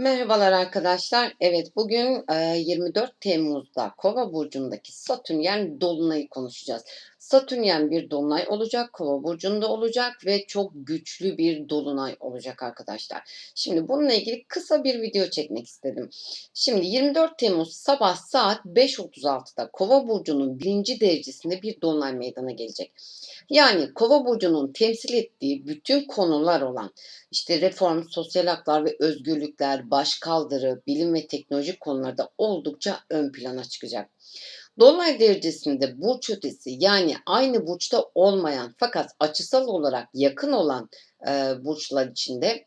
Merhabalar arkadaşlar. Evet bugün e, 24 Temmuz'da Kova burcundaki Satürn dolunayı konuşacağız. Satürn bir dolunay olacak, Kova burcunda olacak ve çok güçlü bir dolunay olacak arkadaşlar. Şimdi bununla ilgili kısa bir video çekmek istedim. Şimdi 24 Temmuz sabah saat 5.36'da Kova burcunun birinci derecesinde bir dolunay meydana gelecek. Yani Kova burcunun temsil ettiği bütün konular olan işte reform, sosyal haklar ve özgürlükler, başkaldırı, bilim ve teknolojik konularda oldukça ön plana çıkacak. Dolunay derecesinde burç ötesi yani aynı burçta olmayan fakat açısal olarak yakın olan e, burçlar içinde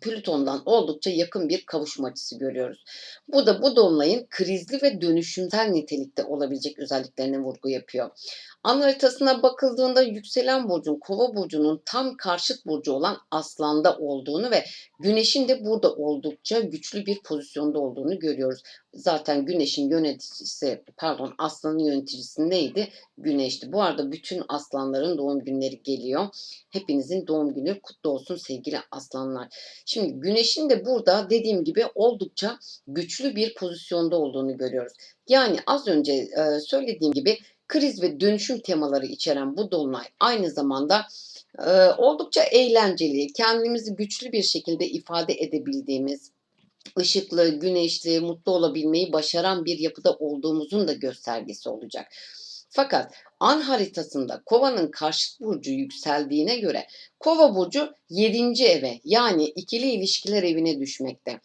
Plüton'dan oldukça yakın bir kavuşma açısı görüyoruz. Bu da bu dolunayın krizli ve dönüşümsel nitelikte olabilecek özelliklerine vurgu yapıyor. An haritasına bakıldığında yükselen burcun kova burcunun tam karşıt burcu olan aslanda olduğunu ve güneşin de burada oldukça güçlü bir pozisyonda olduğunu görüyoruz. Zaten güneşin yöneticisi pardon aslanın yöneticisi neydi? Güneşti. Bu arada bütün aslanların doğum günleri geliyor. Hepinizin doğum günü kutlu olsun sevgili aslanlar. Şimdi güneşin de burada dediğim gibi oldukça güçlü bir pozisyonda olduğunu görüyoruz. Yani az önce söylediğim gibi kriz ve dönüşüm temaları içeren bu dolunay aynı zamanda e, oldukça eğlenceli, kendimizi güçlü bir şekilde ifade edebildiğimiz, ışıklı, güneşli, mutlu olabilmeyi başaran bir yapıda olduğumuzun da göstergesi olacak. Fakat an haritasında kovanın karşıt burcu yükseldiğine göre kova burcu 7. eve yani ikili ilişkiler evine düşmekte.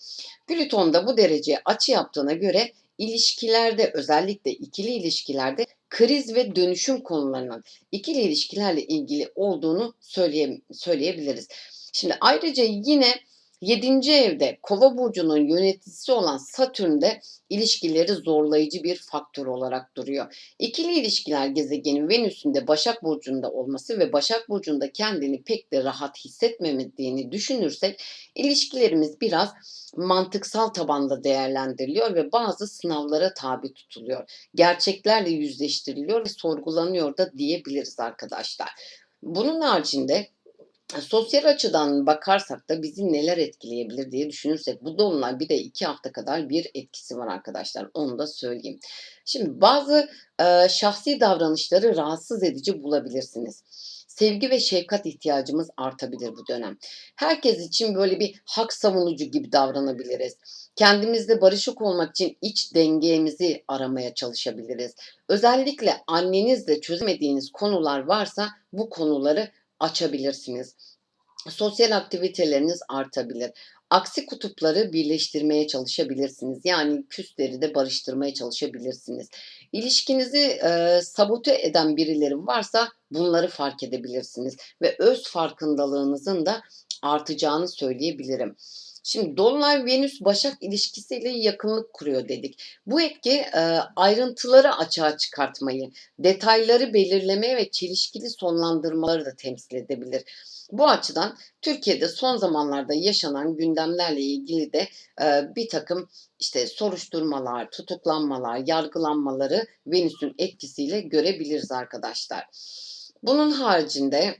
Plüton da bu derece açı yaptığına göre ilişkilerde özellikle ikili ilişkilerde kriz ve dönüşüm konularının ikili ilişkilerle ilgili olduğunu söyleye, söyleyebiliriz. Şimdi ayrıca yine 7. evde Kova burcunun yöneticisi olan Satürn de ilişkileri zorlayıcı bir faktör olarak duruyor. İkili ilişkiler gezegeni Venüs'ün de Başak burcunda olması ve Başak burcunda kendini pek de rahat hissetmediğini düşünürsek ilişkilerimiz biraz mantıksal tabanda değerlendiriliyor ve bazı sınavlara tabi tutuluyor. Gerçeklerle yüzleştiriliyor ve sorgulanıyor da diyebiliriz arkadaşlar. Bunun haricinde sosyal açıdan bakarsak da bizi neler etkileyebilir diye düşünürsek bu dolunay bir de iki hafta kadar bir etkisi var arkadaşlar onu da söyleyeyim. Şimdi bazı e, şahsi davranışları rahatsız edici bulabilirsiniz. Sevgi ve şefkat ihtiyacımız artabilir bu dönem. Herkes için böyle bir hak savunucu gibi davranabiliriz. Kendimizle barışık olmak için iç dengemizi aramaya çalışabiliriz. Özellikle annenizle çözemediğiniz konular varsa bu konuları açabilirsiniz. Sosyal aktiviteleriniz artabilir. Aksi kutupları birleştirmeye çalışabilirsiniz. Yani küsleri de barıştırmaya çalışabilirsiniz. İlişkinizi e, sabote eden birileri varsa bunları fark edebilirsiniz. Ve öz farkındalığınızın da artacağını söyleyebilirim. Şimdi Dolunay Venüs Başak ilişkisiyle yakınlık kuruyor dedik. Bu etki e, ayrıntıları açığa çıkartmayı, detayları belirlemeye ve çelişkili sonlandırmaları da temsil edebilir. Bu açıdan Türkiye'de son zamanlarda yaşanan gündemlerle ilgili de e, bir takım işte soruşturmalar, tutuklanmalar, yargılanmaları Venüs'ün etkisiyle görebiliriz arkadaşlar. Bunun haricinde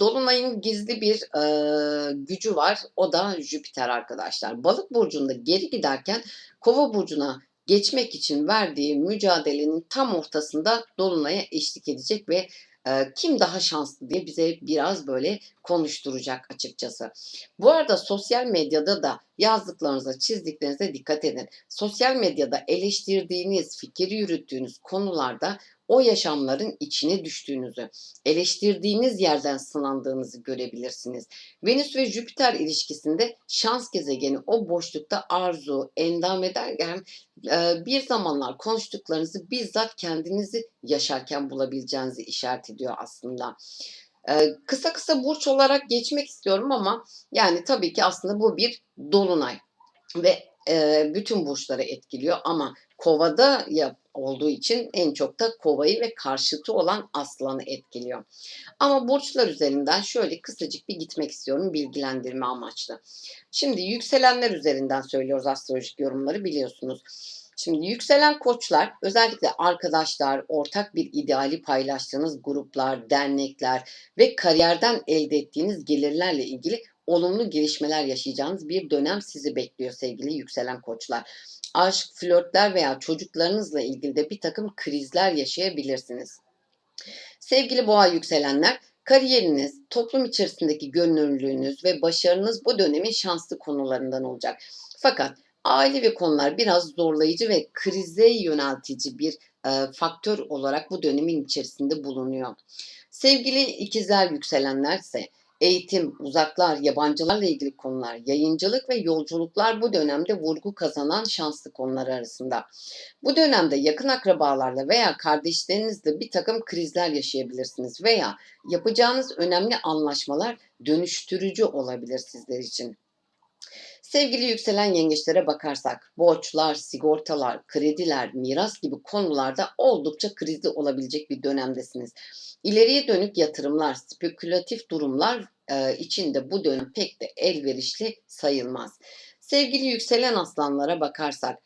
Dolunay'ın gizli bir e, gücü var. O da Jüpiter arkadaşlar. Balık burcunda geri giderken Kova burcuna geçmek için verdiği mücadelenin tam ortasında Dolunay'a eşlik edecek ve e, kim daha şanslı diye bize biraz böyle konuşturacak açıkçası. Bu arada sosyal medyada da yazdıklarınıza, çizdiklerinize dikkat edin. Sosyal medyada eleştirdiğiniz, fikir yürüttüğünüz konularda o yaşamların içine düştüğünüzü, eleştirdiğiniz yerden sınandığınızı görebilirsiniz. Venüs ve Jüpiter ilişkisinde şans gezegeni o boşlukta arzu, endam ederken bir zamanlar konuştuklarınızı bizzat kendinizi yaşarken bulabileceğinizi işaret ediyor aslında. kısa kısa burç olarak geçmek istiyorum ama yani tabii ki aslında bu bir dolunay ve bütün burçları etkiliyor ama kovada yap, olduğu için en çok da kovayı ve karşıtı olan aslanı etkiliyor. Ama burçlar üzerinden şöyle kısacık bir gitmek istiyorum bilgilendirme amaçlı. Şimdi yükselenler üzerinden söylüyoruz astrolojik yorumları biliyorsunuz. Şimdi yükselen koçlar özellikle arkadaşlar, ortak bir ideali paylaştığınız gruplar, dernekler ve kariyerden elde ettiğiniz gelirlerle ilgili olumlu gelişmeler yaşayacağınız bir dönem sizi bekliyor sevgili yükselen koçlar. Aşk, flörtler veya çocuklarınızla ilgili de bir takım krizler yaşayabilirsiniz. Sevgili boğa yükselenler, kariyeriniz, toplum içerisindeki görünürlüğünüz ve başarınız bu dönemin şanslı konularından olacak. Fakat ailevi konular biraz zorlayıcı ve krize yöneltici bir e, faktör olarak bu dönemin içerisinde bulunuyor. Sevgili ikizler yükselenler ise eğitim, uzaklar, yabancılarla ilgili konular, yayıncılık ve yolculuklar bu dönemde vurgu kazanan şanslı konular arasında. Bu dönemde yakın akrabalarla veya kardeşlerinizle bir takım krizler yaşayabilirsiniz veya yapacağınız önemli anlaşmalar dönüştürücü olabilir sizler için. Sevgili yükselen yengeçlere bakarsak, borçlar, sigortalar, krediler, miras gibi konularda oldukça krizli olabilecek bir dönemdesiniz. İleriye dönük yatırımlar, spekülatif durumlar e, içinde bu dönem pek de elverişli sayılmaz. Sevgili yükselen aslanlara bakarsak,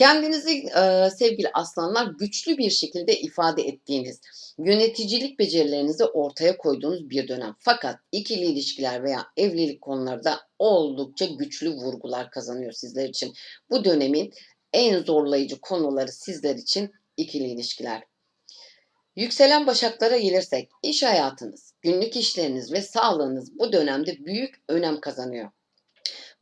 kendinizi e, sevgili aslanlar güçlü bir şekilde ifade ettiğiniz, yöneticilik becerilerinizi ortaya koyduğunuz bir dönem. Fakat ikili ilişkiler veya evlilik konularda oldukça güçlü vurgular kazanıyor sizler için. Bu dönemin en zorlayıcı konuları sizler için ikili ilişkiler. Yükselen başaklara gelirsek, iş hayatınız, günlük işleriniz ve sağlığınız bu dönemde büyük önem kazanıyor.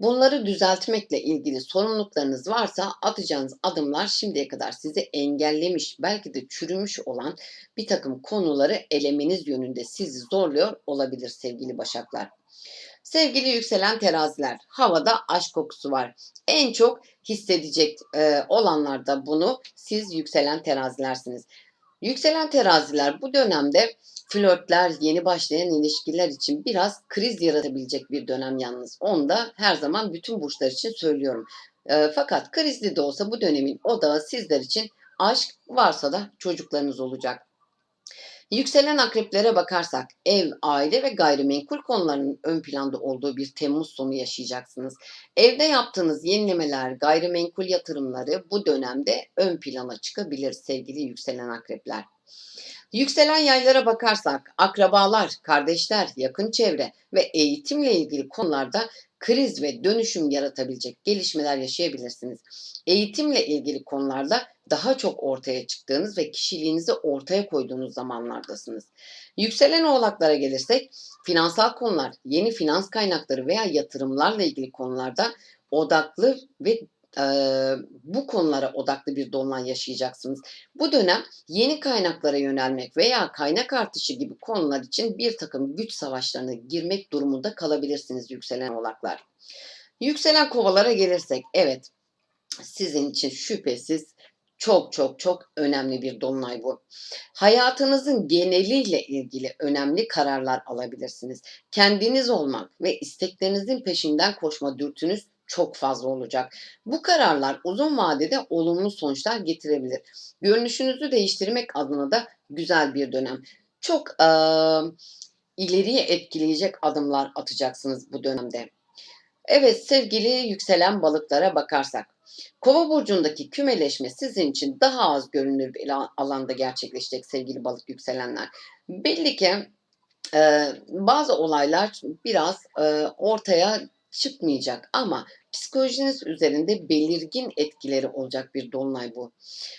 Bunları düzeltmekle ilgili sorumluluklarınız varsa atacağınız adımlar şimdiye kadar sizi engellemiş, belki de çürümüş olan bir takım konuları elemeniz yönünde sizi zorluyor olabilir sevgili başaklar. Sevgili yükselen teraziler, havada aşk kokusu var. En çok hissedecek e, olanlar da bunu siz yükselen terazilersiniz. Yükselen teraziler bu dönemde flörtler, yeni başlayan ilişkiler için biraz kriz yaratabilecek bir dönem yalnız. Onu da her zaman bütün burçlar için söylüyorum. E, fakat krizli de olsa bu dönemin odağı sizler için aşk varsa da çocuklarınız olacak. Yükselen akreplere bakarsak ev, aile ve gayrimenkul konularının ön planda olduğu bir Temmuz sonu yaşayacaksınız. Evde yaptığınız yenilemeler, gayrimenkul yatırımları bu dönemde ön plana çıkabilir sevgili yükselen akrepler. Yükselen yaylara bakarsak akrabalar, kardeşler, yakın çevre ve eğitimle ilgili konularda kriz ve dönüşüm yaratabilecek gelişmeler yaşayabilirsiniz. Eğitimle ilgili konularda daha çok ortaya çıktığınız ve kişiliğinizi ortaya koyduğunuz zamanlardasınız. Yükselen oğlaklara gelirsek finansal konular, yeni finans kaynakları veya yatırımlarla ilgili konularda odaklı ve bu konulara odaklı bir dolunay yaşayacaksınız. Bu dönem yeni kaynaklara yönelmek veya kaynak artışı gibi konular için bir takım güç savaşlarına girmek durumunda kalabilirsiniz yükselen oğlaklar. Yükselen kovalara gelirsek evet sizin için şüphesiz çok çok çok önemli bir dolunay bu. Hayatınızın geneliyle ilgili önemli kararlar alabilirsiniz. Kendiniz olmak ve isteklerinizin peşinden koşma dürtünüz çok fazla olacak. Bu kararlar uzun vadede olumlu sonuçlar getirebilir. Görünüşünüzü değiştirmek adına da güzel bir dönem. Çok e, ileriye etkileyecek adımlar atacaksınız bu dönemde. Evet sevgili yükselen balıklara bakarsak. Kova burcundaki kümeleşme sizin için daha az görünür bir alanda gerçekleşecek sevgili balık yükselenler. Belli ki e, bazı olaylar biraz e, ortaya çıkmayacak ama psikolojiniz üzerinde belirgin etkileri olacak bir dolunay bu.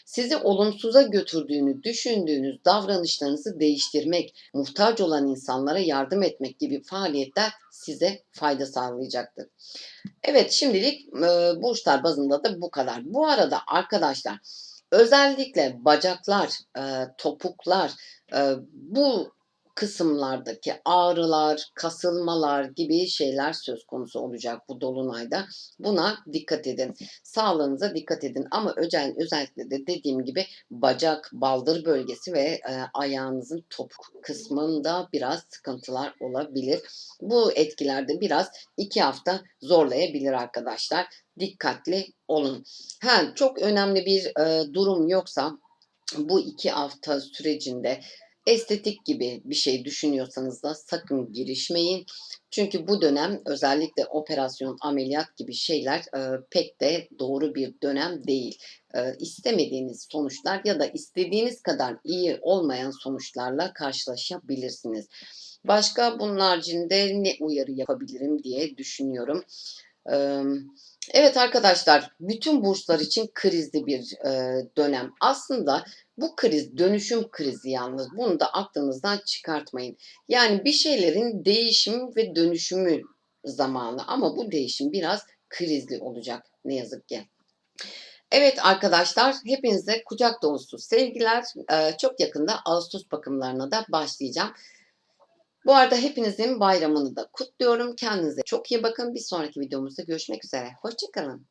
Sizi olumsuza götürdüğünü düşündüğünüz davranışlarınızı değiştirmek, muhtaç olan insanlara yardım etmek gibi faaliyetler size fayda sağlayacaktır. Evet şimdilik e, burçlar bazında da bu kadar. Bu arada arkadaşlar özellikle bacaklar, e, topuklar e, bu kısımlardaki ağrılar, kasılmalar gibi şeyler söz konusu olacak bu dolunayda. Buna dikkat edin. Sağlığınıza dikkat edin ama özel, özellikle de dediğim gibi bacak, baldır bölgesi ve e, ayağınızın topuk kısmında biraz sıkıntılar olabilir. Bu etkilerde biraz iki hafta zorlayabilir arkadaşlar. Dikkatli olun. Ha, çok önemli bir e, durum yoksa bu iki hafta sürecinde estetik gibi bir şey düşünüyorsanız da sakın girişmeyin. Çünkü bu dönem özellikle operasyon, ameliyat gibi şeyler e, pek de doğru bir dönem değil. E, istemediğiniz sonuçlar ya da istediğiniz kadar iyi olmayan sonuçlarla karşılaşabilirsiniz. Başka bunun haricinde ne uyarı yapabilirim diye düşünüyorum. Eee, evet arkadaşlar, bütün burçlar için krizli bir, eee, dönem. Aslında bu kriz dönüşüm krizi yalnız. Bunu da aklınızdan çıkartmayın. Yani bir şeylerin değişim ve dönüşümü zamanı ama bu değişim biraz krizli olacak ne yazık ki. Evet arkadaşlar, hepinize kucak dolusu sevgiler. Eee, çok yakında ağustos bakımlarına da başlayacağım. Bu arada hepinizin bayramını da kutluyorum. Kendinize çok iyi bakın. Bir sonraki videomuzda görüşmek üzere. Hoşça kalın.